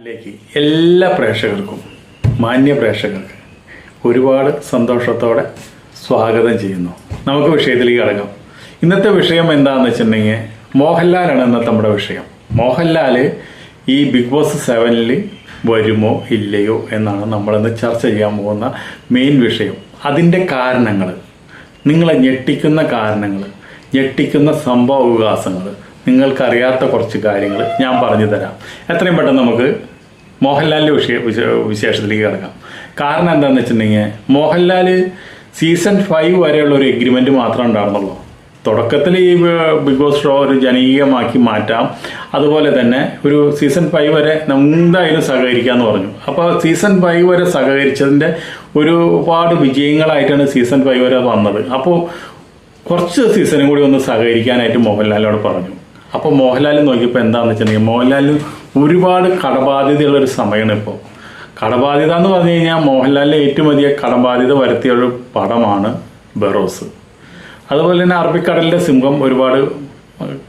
ലേക്ക് എല്ലാ പ്രേക്ഷകർക്കും മാന്യ പ്രേക്ഷകർക്ക് ഒരുപാട് സന്തോഷത്തോടെ സ്വാഗതം ചെയ്യുന്നു. നമുക്ക് വിഷയത്തിലേക്ക് കടക്കാം. ഇന്നത്തെ വിഷയം എന്താണെന്ന് വെച്ചിട്ടുണ്ടെങ്കിൽ മോഹൻലാലാണ് ഇന്നത്തെ നമ്മുടെ വിഷയം. മോഹൻലാൽ ഈ ബിഗ് ബോസ് സെവനിൽ വരുമോ ഇല്ലയോ എന്നാണ് നമ്മളിന്ന് ചർച്ച ചെയ്യാൻ പോകുന്ന മെയിൻ വിഷയം. അതിന്റെ കാരണങ്ങൾ നിങ്ങളെ ഞെട്ടിക്കുന്ന കാരണങ്ങൾ ഞെട്ടിക്കുന്ന സംഭവ വികാസങ്ങൾ നിങ്ങൾക്കറിയാത്ത കുറച്ച് കാര്യങ്ങൾ ഞാൻ പറഞ്ഞു തരാം. എത്രയും പെട്ടെന്ന് നമുക്ക് മോഹൻലാലിന്റെ വിഷയ വിശ- വിശേഷത്തിലേക്ക് കിടക്കാം. കാരണം എന്താണെന്ന് വെച്ചിട്ടുണ്ടെങ്കിൽ മോഹൻലാൽ സീസൺ ഫൈവ് വരെയുള്ള ഒരു എഗ്രിമെന്റ് മാത്രം ഉണ്ടായിരുന്നുള്ളൂ. തുടക്കത്തിൽ ഈ ബിഗ് ബോസ് ഷോ ഒരു ജനകീയമാക്കി മാറ്റാം. അതുപോലെ തന്നെ ഒരു സീസൺ ഫൈവ് വരെ എന്തായാലും സഹകരിക്കാമെന്ന് പറഞ്ഞു. അപ്പോൾ സീസൺ ഫൈവ് വരെ സഹകരിച്ചതിന്റെ ഒരുപാട് വിജയങ്ങളായിട്ടാണ് സീസൺ ഫൈവ് വരെ വന്നത്. അപ്പോൾ കുറച്ച് സീസണും കൂടി ഒന്ന് സഹകരിക്കാനായിട്ട് മോഹൻലാലിനോട് പറഞ്ഞു. അപ്പോൾ മോഹൻലാൽ നോക്കിയപ്പോൾ എന്താണെന്ന് വെച്ചിട്ടുണ്ടെങ്കിൽ മോഹൻലാൽ ഒരുപാട് കടബാധ്യതയുള്ള ഒരു സമയമാണ് ഇപ്പോൾ കടബാധ്യത എന്ന് പറഞ്ഞു കഴിഞ്ഞാൽ മോഹൻലാലിലെ ഏറ്റവും വലിയ കടബാധ്യത വരുത്തിയ ഒരു പടമാണ് ബെറോസ്. അതുപോലെ തന്നെ അറബിക്കടലിന്റെ സിംഹം ഒരുപാട്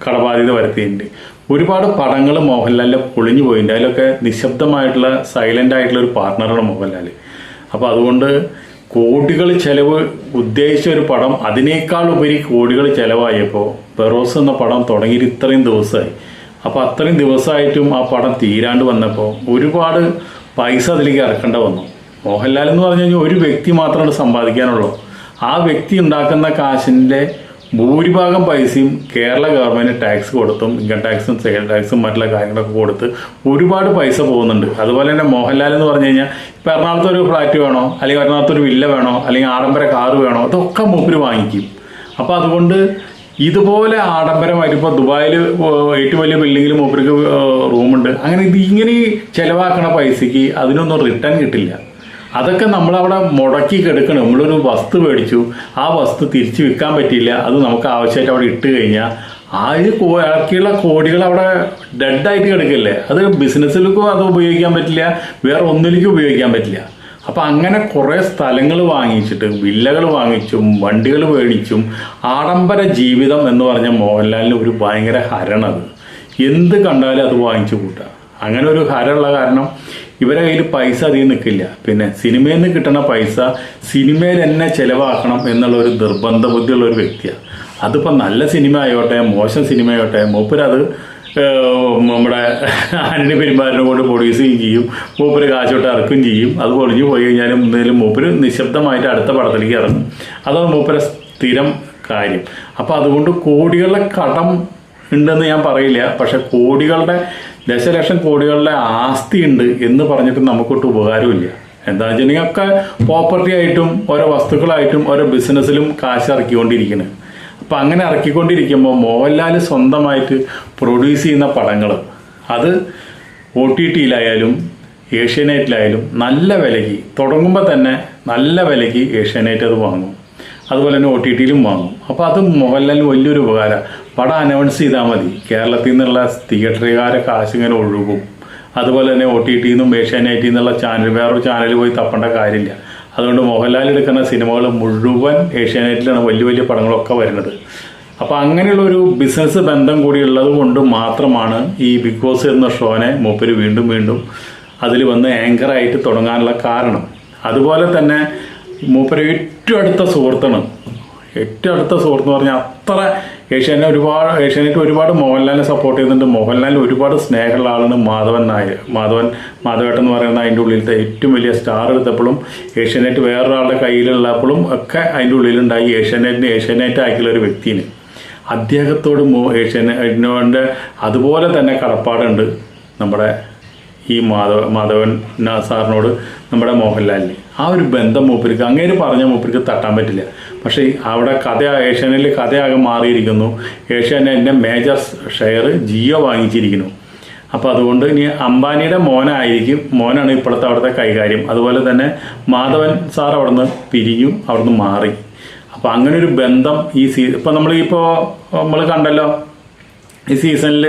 കടബാധ്യത വരുത്തിയിട്ടുണ്ട്. ഒരുപാട് പടങ്ങൾ മോഹൻലാലിന്റെ പൊളിഞ്ഞു പോയിട്ടുണ്ട്. അതിലൊക്കെ നിശബ്ദമായിട്ടുള്ള സൈലന്റ് ആയിട്ടുള്ള ഒരു പാർട്ണറാണ് മോഹൻലാൽ അപ്പോൾ അതുകൊണ്ട് കോടികൾ ചെലവ് ഉദ്ദേശിച്ച ഒരു പടം അതിനേക്കാൾ ഉപരി കോടികൾ ചെലവായപ്പോൾ ബെറോസ് എന്ന പടം തുടങ്ങിയിട്ട് ഇത്രയും ദിവസമായി. അപ്പോൾ അത്രയും ദിവസമായിട്ടും ആ പടം തീരാണ്ട് വന്നപ്പോൾ ഒരുപാട് പൈസ അതിലേക്ക് ഇറക്കേണ്ട വന്നു. മോഹൻലാൽ എന്ന് പറഞ്ഞു കഴിഞ്ഞാൽ ഒരു വ്യക്തി മാത്രമാണ് സമ്പാദിക്കാനുള്ളൂ. ആ വ്യക്തി ഉണ്ടാക്കുന്ന കാശിന്റെ ഭൂരിഭാഗം പൈസയും കേരള ഗവൺമെന്റ് ടാക്സ് കൊടുത്തും ഇൻകം ടാക്സും സെയിൽ ടാക്സും മറ്റുള്ള കാര്യങ്ങളൊക്കെ കൊടുത്ത് ഒരുപാട് പൈസ പോകുന്നുണ്ട്. അതുപോലെ തന്നെ മോഹൻലാൽ എന്ന് പറഞ്ഞു കഴിഞ്ഞാൽ ഇപ്പം എറണാകുളത്ത് ഒരു ഫ്ലാറ്റ് വേണോ? അല്ലെങ്കിൽ എറണാകുളത്ത് ഒരു വില്ല വേണോ? അല്ലെങ്കിൽ ആഡംബര കാറ് വേണോ? അതൊക്കെ മൂപ്പര് വാങ്ങിക്കും. അപ്പോൾ അതുകൊണ്ട് ഇതുപോലെ ആഡംബരമായിട്ട് ദുബായിൽ ഏറ്റവും വലിയ ബിൽഡിങ്ങിൽ മൂപ്പർക്ക് റൂമുണ്ട്. അങ്ങനെ ഇത് ഇങ്ങനെ ചിലവാക്കണ പൈസക്ക് അതിനൊന്നും റിട്ടേൺ കിട്ടില്ല. അതൊക്കെ നമ്മളവിടെ മുടക്കി കിടക്കണം. നമ്മളൊരു വസ്തു മേടിച്ചു. ആ വസ്തു തിരിച്ചു വിൽക്കാൻ പറ്റിയില്ല. അത് നമുക്ക് ആവശ്യമായിട്ട് അവിടെ ഇട്ട് കഴിഞ്ഞാൽ ആ ഒരു കോ- ഇറക്കിയുള്ള കോടികൾ അവിടെ ഡെഡായിട്ട് കിടക്കില്ലേ? അത് ബിസിനസ്സിലേക്കും അത് ഉപയോഗിക്കാൻ പറ്റില്ല? വേറെ ഒന്നിലേക്കും ഉപയോഗിക്കാൻ പറ്റില്ല. അപ്പം അങ്ങനെ കുറേ സ്ഥലങ്ങൾ വാങ്ങിച്ചിട്ട് വില്ലകൾ വാങ്ങിച്ചും വണ്ടികൾ മേടിച്ചും ആഡംബര ജീവിതം എന്ന് പറഞ്ഞ മോഹൻലാലിന് ഒരു ഭയങ്കര ഹരണത്. എന്ത് കണ്ടാലും അത് വാങ്ങിച്ചു കൂട്ടുക അങ്ങനെ ഒരു ഹരമുള്ള കാരണം ഇവരെ കയ്യിൽ പൈസ അധികം നിൽക്കില്ല. പിന്നെ സിനിമയിൽ നിന്ന് കിട്ടുന്ന പൈസ സിനിമയിൽ തന്നെ ചിലവാക്കണം എന്നുള്ള ഒരു നിർബന്ധ ബുദ്ധിയുള്ള ഒരു വ്യക്തിയാണ്. അതിപ്പോൾ നല്ല സിനിമ ആയോട്ടെ മോശം സിനിമ ആയോട്ടെ മൂപ്പരത് നമ്മുടെ അന്യ പെരുമാറിനെ കൊണ്ട് പ്രൊഡ്യൂസുകയും ചെയ്യും മൂപ്പര് കാശോട്ട് ഇറക്കുകയും ചെയ്യും. അത് പൊളിഞ്ഞു പോയി കഴിഞ്ഞാലും എന്തെങ്കിലും മൂപ്പര് നിശബ്ദമായിട്ട് അടുത്ത പടത്തിലേക്ക് ഇറങ്ങും. അതാണ് മൂപ്പരെ സ്ഥിരം കാര്യം. അപ്പോൾ അതുകൊണ്ട് കോടികളുടെ കടം ഉണ്ടെന്ന് ഞാൻ പറയില്ല. പക്ഷെ കോടികളുടെ ദശലക്ഷം കോടികളുടെ ആസ്തി ഉണ്ട് എന്ന് പറഞ്ഞിട്ട് നമുക്കൊട്ട് ഉപകാരമില്ല. എന്താ വെച്ചിട്ടുണ്ടെങ്കിൽ ഒക്കെ പ്രോപ്പർട്ടി ആയിട്ടും ഓരോ വസ്തുക്കളായിട്ടും ഓരോ ബിസിനസ്സിലും കാശ് ഇറക്കിക്കൊണ്ടിരിക്കുന്നത് അപ്പം അങ്ങനെ ഇറക്കിക്കൊണ്ടിരിക്കുമ്പോൾ മോഹൻലാൽ സ്വന്തമായിട്ട് പ്രൊഡ്യൂസ് ചെയ്യുന്ന പടങ്ങൾ. അത് ഒ ടി ടിയിലായാലും ഏഷ്യാനെറ്റിലായാലും നല്ല വിലയ്ക്ക് തുടങ്ങുമ്പോൾ തന്നെ നല്ല വിലയ്ക്ക് ഏഷ്യാനെറ്റ് അത് വാങ്ങും. അതുപോലെ തന്നെ ഒ ടി ടിയിലും വാങ്ങും. അപ്പോൾ അത് മോഹൻലാലിന് വലിയൊരു ഉപകാരം. പടം അനൗൺസ് ചെയ്താൽ മതി. കേരളത്തിൽ നിന്നുള്ള തിയേറ്ററുകാരെ കാശ് ഇങ്ങനെ ഒഴുകും. അതുപോലെ തന്നെ ഒ ടി ടിയിൽ നിന്നും ഏഷ്യാനെറ്റിൽ നിന്നുള്ള ചാനൽ വേറൊരു ചാനലിൽ പോയി തപ്പേണ്ട കാര്യമില്ല. അതുകൊണ്ട് മോഹൻലാൽ എടുക്കുന്ന സിനിമകൾ മുഴുവൻ ഏഷ്യാനെറ്റിലാണ് വലിയ വലിയ പടങ്ങളൊക്കെ വരുന്നത്. അപ്പോൾ അങ്ങനെയുള്ള ഒരു ബിസിനസ് ബന്ധം കൂടി ഉള്ളത് കൊണ്ട് മാത്രമാണ് ഈ ബിഗ് ബോസ് എന്ന ഷോനെ മൂപ്പര് വീണ്ടും വീണ്ടും അതിൽ വന്ന് ആങ്കറായിട്ട് തുടങ്ങാനുള്ള കാരണം. അതുപോലെ തന്നെ മൂപ്പര് ഏറ്റവും അടുത്ത സുഹൃത്താണ്. ഏറ്റവും അടുത്ത സുഹൃത്ത് എന്ന് പറഞ്ഞാൽ അത്ര ഏഷ്യാനെ ഒരുപാട് ഏഷ്യാനെറ്റ് ഒരുപാട് മോഹൻലാലിനെ സപ്പോർട്ട് ചെയ്യുന്നുണ്ട്. മോഹൻലാലിന് ഒരുപാട് സ്നേഹമുള്ള ആളാണ് മാധവൻ നായർ. മാധവൻ മാധവേട്ടൻ എന്ന് പറയുന്ന അതിന്റെ ഉള്ളിലത്തെ ഏറ്റവും വലിയ സ്റ്റാർ എടുത്തപ്പോഴും ഏഷ്യാനെറ്റ് വേറൊരാളുടെ കയ്യിലുള്ളപ്പോഴും ഒക്കെ അതിന്റെ ഉള്ളിലുണ്ടായി. ഏഷ്യാനെറ്റിന് ഏഷ്യാനെറ്റ് ആക്കിയുള്ള ഒരു വ്യക്തിന്. അദ്ദേഹത്തോട് മോ ഏഷ്യാനെറ്റിനോട് അതുപോലെ തന്നെ കടപ്പാടുണ്ട് നമ്മുടെ ഈ മാധവ മാധവൻ സാറിനോട് നമ്മുടെ മോഹൻലാലിന്. ആ ഒരു ബന്ധം മൂപ്പർക്ക് അങ്ങേര് പറഞ്ഞ മൂപ്പർക്ക് തട്ടാൻ പറ്റില്ല. പക്ഷേ അവിടെ കഥ ഏഷ്യാനെറ്റിൽ കഥയാകെ മാറിയിരിക്കുന്നു. ഏഷ്യാനെറ്റിന്റെ മേജർ ഷെയർ ജിയോ വാങ്ങിച്ചിരിക്കുന്നു. അപ്പോൾ അതുകൊണ്ട് ഇനി അംബാനിയുടെ മോനായിരിക്കും മോനാണ് ഇപ്പോഴത്തെ അവിടുത്തെ കൈകാര്യം. അതുപോലെ തന്നെ മാധവൻ സാർ അവിടുന്ന് പിരിഞ്ഞു അവിടുന്ന് മാറി. അപ്പോൾ അങ്ങനെ ഒരു ബന്ധം ഈ സീ ഇപ്പോൾ നമ്മൾ ഇപ്പോൾ നമ്മൾ കണ്ടല്ലോ ഈ സീസണിൽ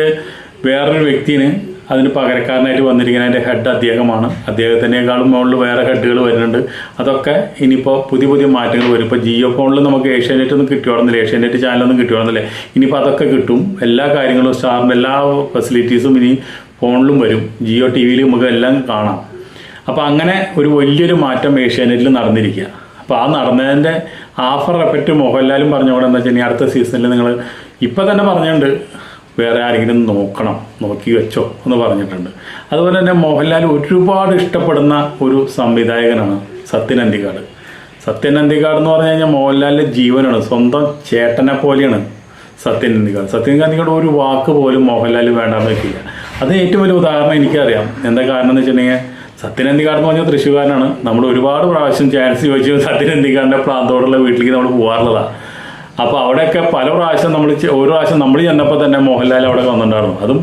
വേറൊരു വ്യക്തിന് അതിന് പകരക്കാരനായിട്ട് വന്നിരിക്കുന്ന അതിന്റെ ഹെഡ് അദ്ദേഹമാണ്. അദ്ദേഹത്തിനേക്കാളും മുകളിൽ വേറെ ഹെഡുകൾ വരുന്നുണ്ട്. അതൊക്കെ ഇനിയിപ്പോൾ പുതിയ പുതിയ മാറ്റങ്ങൾ വരും. ഇപ്പോൾ ജിയോ ഫോണിൽ നമുക്ക് ഏഷ്യാനെറ്റ് ഒന്നും കിട്ടുവാണെന്നില്ല ഏഷ്യാനെറ്റ് ചാനലൊന്നും കിട്ടുവാണെന്നില്ല ഇനിയിപ്പോൾ അതൊക്കെ കിട്ടും. എല്ലാ കാര്യങ്ങളും സ്റ്റാറിന്റെ എല്ലാ ഫെസിലിറ്റീസും ഇനി ഫോണിലും വരും. ജിയോ ടി വിയിലും നമുക്ക് എല്ലാം കാണാം. അപ്പോൾ അങ്ങനെ ഒരു വലിയൊരു മാറ്റം ഏഷ്യാനെറ്റിൽ നടന്നിരിക്കുക അപ്പോൾ ആ നടന്നതിന്റെ ആഫർ എഫക്റ്റ് മോഹൻലാലും പറഞ്ഞുകൊണ്ട് എന്താ വെച്ചാൽ ഇനി അടുത്ത സീസണിൽ നിങ്ങൾ ഇപ്പം തന്നെ പറഞ്ഞിട്ടുണ്ട്. വേറെ ആരെങ്കിലും നോക്കണം നോക്കി വെച്ചോ എന്ന് പറഞ്ഞിട്ടുണ്ട്. അതുപോലെ തന്നെ മോഹൻലാൽ ഒരുപാട് ഇഷ്ടപ്പെടുന്ന ഒരു സംവിധായകനാണ് സത്യൻ അന്തിക്കാട് സത്യൻ അന്തിക്കാട് എന്ന് പറഞ്ഞു കഴിഞ്ഞാൽ മോഹൻലാലിന്റെ ജീവനാണ് സ്വന്തം ചേട്ടനെ പോലെയാണ് സത്യൻ അന്തിക്കാട് സത്യൻ അന്തിക്കാട് ഒരു വാക്ക് പോലും മോഹൻലാൽ വേണ്ടാന്ന് വെക്കില്ല. അത് ഏറ്റവും വലിയ ഉദാഹരണം എനിക്കറിയാം. എന്താ കാരണം എന്ന് വെച്ചിട്ടുണ്ടെങ്കിൽ സത്യൻ അന്തിക്കാട് എന്ന് പറഞ്ഞാൽ തൃശ്ശൂർകാരനാണ്. നമ്മൾ ഒരുപാട് പ്രാവശ്യം ചാൻസ് ചോദിച്ചു സത്യൻ അന്തിക്കാടിന്റെ പ്രാന്തോടുള്ള വീട്ടിലേക്ക് നമ്മൾ പോകാറുള്ളതാണ് അപ്പോൾ അവിടെയൊക്കെ പല പ്രാവശ്യം നമ്മൾ ഒരു പ്രാവശ്യം നമ്മൾ ചെന്നപ്പോൾ തന്നെ മോഹൻലാൽ അവിടെ വന്നിട്ടുണ്ടായിരുന്നു. അതും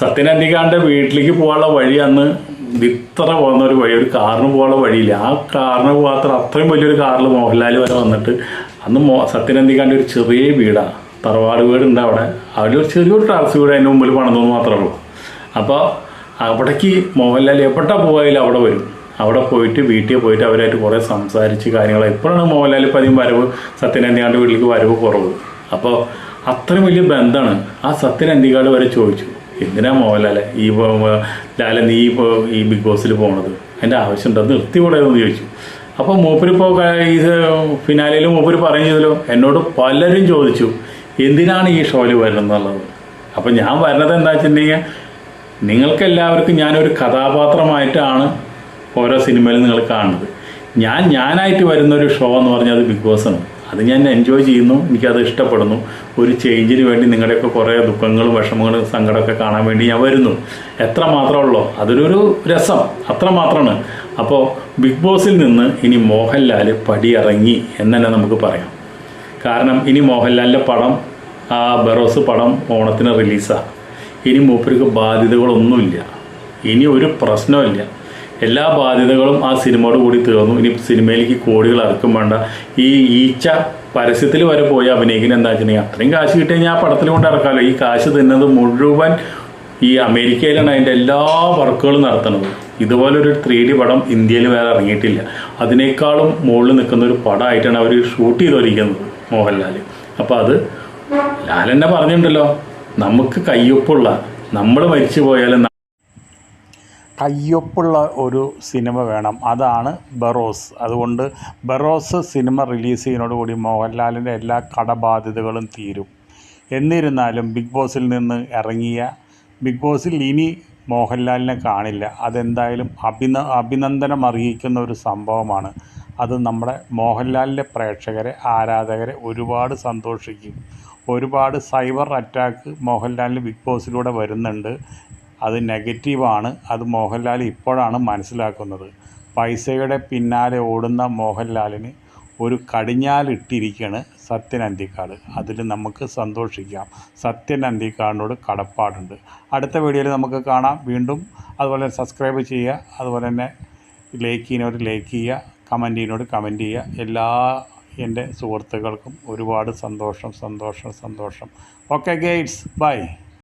സത്യനന്ദികാന്റെ വീട്ടിലേക്ക് പോകാനുള്ള വഴി അന്ന് ഇത്ര പോകുന്ന ഒരു വഴി ഒരു കാറിന് പോകാനുള്ള വഴിയില്ല. ആ കാറിന് പോകാത്ത അത്രയും വലിയൊരു കാറിൽ മോഹൻലാൽ വരെ വന്നിട്ട് അന്ന് മോ സത്യനന്ദികാന്റെ ഒരു ചെറിയ വീടാണ് തറവാട് വീടുണ്ട് അവിടെ. അവിടെ ഒരു ചെറിയൊരു ടാക്സി വീട് അതിന്റെ മുമ്പിൽ പണിതെന്ന് മാത്രമേ ഉള്ളൂ. അപ്പോൾ അവിടേക്ക് മോഹൻലാൽ എപ്പോഴാണ് പോയാലും അവിടെ വരും. അവിടെ പോയിട്ട് വീട്ടിൽ പോയിട്ട് അവരായിട്ട് കുറേ സംസാരിച്ച് കാര്യങ്ങൾ. എപ്പോഴാണ് മോഹൻലാൽ ഇപ്പം അധികം വരവ്? സത്യനന്ദികാണ്ട് വീട്ടിലേക്ക് വരവ് കുറവ്. അപ്പോൾ അത്രയും വലിയ ബന്ധമാണ്. ആ സത്യനന്ദികാട് വരെ ചോദിച്ചു എന്തിനാ മോഹൻലാലെ ഈ പോ- നീ ഇപ്പോൾ ഈ ബിഗ് ബോസിൽ പോണത്? എന്റെ ആവശ്യമുണ്ടോ? നിർത്തി കൂടെ എന്ന് ചോദിച്ചു. അപ്പോൾ മൂപ്പരിപ്പോൾ ഈ ഫിനാലയിൽ മൂപ്പര് പറയും ചെയ്തല്ലോ എന്നോട് പലരും ചോദിച്ചു എന്തിനാണ് ഈ ഷോയിൽ വരുന്നത് എന്നുള്ളത് അപ്പോൾ ഞാൻ വരുന്നത് എന്താ വെച്ചിട്ടുണ്ടെങ്കിൽ നിങ്ങൾക്ക് എല്ലാവർക്കും ഞാനൊരു കഥാപാത്രമായിട്ടാണ് ഓരോ സിനിമയിലും നിങ്ങൾ കാണുന്നത്. ഞാൻ ഞാനായിട്ട് വരുന്ന ഒരു ഷോ എന്ന് പറഞ്ഞാൽ അത് ബിഗ് ബോസ് ആണ്. അത് ഞാൻ എൻജോയ് ചെയ്യുന്നു എനിക്കത് ഇഷ്ടപ്പെടുന്നു. ഒരു ചേഞ്ചിന് വേണ്ടി നിങ്ങളുടെയൊക്കെ കുറേ ദുഃഖങ്ങളും വിഷമങ്ങളും സങ്കടമൊക്കെ കാണാൻ വേണ്ടി ഞാൻ വരുന്നു. എത്ര മാത്രമേ ഉള്ളൂ. രസം. അത്ര മാത്രമാണ്. അപ്പോൾ ബിഗ് ബോസിൽ നിന്ന് ഇനി മോഹൻലാൽ പടിയിറങ്ങി എന്ന് തന്നെ നമുക്ക് പറയാം. കാരണം ഇനി മോഹൻലാലിന്റെ പടം ബറോസ് പടം ഓണത്തിന് റിലീസാണ് ഇനി മൂപ്പർക്ക് ബാധ്യതകളൊന്നുമില്ല. ഇനി ഒരു പ്രശ്നമില്ല എല്ലാ ബാധ്യതകളും ആ സിനിമയോട് കൂടി തീർന്നു. ഇനി സിനിമയിലേക്ക് കോടികൾ ഇറക്കും വേണ്ട. ഈ ഈച്ച പരസ്യത്തിൽ വരെ പോയി അഭിനയിക്കുന്ന എന്താ വെച്ചിട്ടുണ്ടെങ്കിൽ അത്രയും കാശ് കിട്ടിയാൽ ഞാൻ പടത്തിൽ കൊണ്ട് ഇറക്കാമല്ലോ ഈ കാശ് തിന്നത് മുഴുവൻ ഈ അമേരിക്കയിലാണ് അതിന്റെ എല്ലാ വർക്കുകളും നടത്തുന്നത്. ഇതുപോലൊരു ത്രീ ഡി പടം ഇന്ത്യയിൽ വേറെ ഇറങ്ങിയിട്ടില്ല. അതിനേക്കാളും മുകളിൽ നിൽക്കുന്ന ഒരു പടമായിട്ടാണ് അവർ ഷൂട്ട് ചെയ്തോരിക്കുന്നത് മോഹൻലാൽ അപ്പോൾ അത് ലാലെന്നെ പറഞ്ഞിട്ടുണ്ടല്ലോ നമുക്ക് കയ്യൊപ്പുള്ള നമ്മൾ മരിച്ചു പോയാലും കയ്യൊപ്പുള്ള ഒരു സിനിമ വേണം. അതാണ് ബറോസ്. അതുകൊണ്ട് ബറോസ് സിനിമ റിലീസ് ചെയ്യുന്നതോടുകൂടി മോഹൻലാലിന്റെ എല്ലാ കടബാധ്യതകളും തീരും. എന്നിരുന്നാലും ബിഗ് ബോസിൽ നിന്ന് ഇറങ്ങിയ ബിഗ് ബോസിൽ ഇനി മോഹൻലാലിനെ കാണില്ല. അതെന്തായാലും അഭിന അഭിനന്ദനം അറിയിക്കുന്ന ഒരു സംഭവമാണ്. അത് നമ്മുടെ മോഹൻലാലിന്റെ പ്രേക്ഷകരെ ആരാധകരെ ഒരുപാട് സന്തോഷിക്കും. ഒരുപാട് സൈബർ അറ്റാക്ക് മോഹൻലാലിന് ബിഗ് ബോസിലൂടെ വരുന്നുണ്ട്. അത് നെഗറ്റീവാണ്. അത് മോഹൻലാൽ ഇപ്പോഴാണ് മനസ്സിലാക്കുന്നത്. പൈസയുടെ പിന്നാലെ ഓടുന്ന മോഹൻലാലിന് ഒരു കടിഞ്ഞാലിട്ടിരിക്കുകയാണ് സത്യൻ അന്തിക്കാട്. അതിൽ നമുക്ക് സന്തോഷിക്കാം. സത്യൻ അന്തിക്കാടിനോട് കടപ്പാടുണ്ട്. അടുത്ത വീഡിയോയിൽ നമുക്ക് കാണാം. വീണ്ടും അതുപോലെ സബ്സ്ക്രൈബ് ചെയ്യുക. അതുപോലെ തന്നെ ലൈക്ക് ചെയ്യുന്നവർ ലൈക്ക് ചെയ്യുക. കമന്റ് ചെയ്യുന്നവർ കമന്റ് ചെയ്യുക. എല്ലാ എന്റെ സുഹൃത്തുക്കൾക്കും ഒരുപാട് സന്തോഷം സന്തോഷം സന്തോഷം. Okay guides by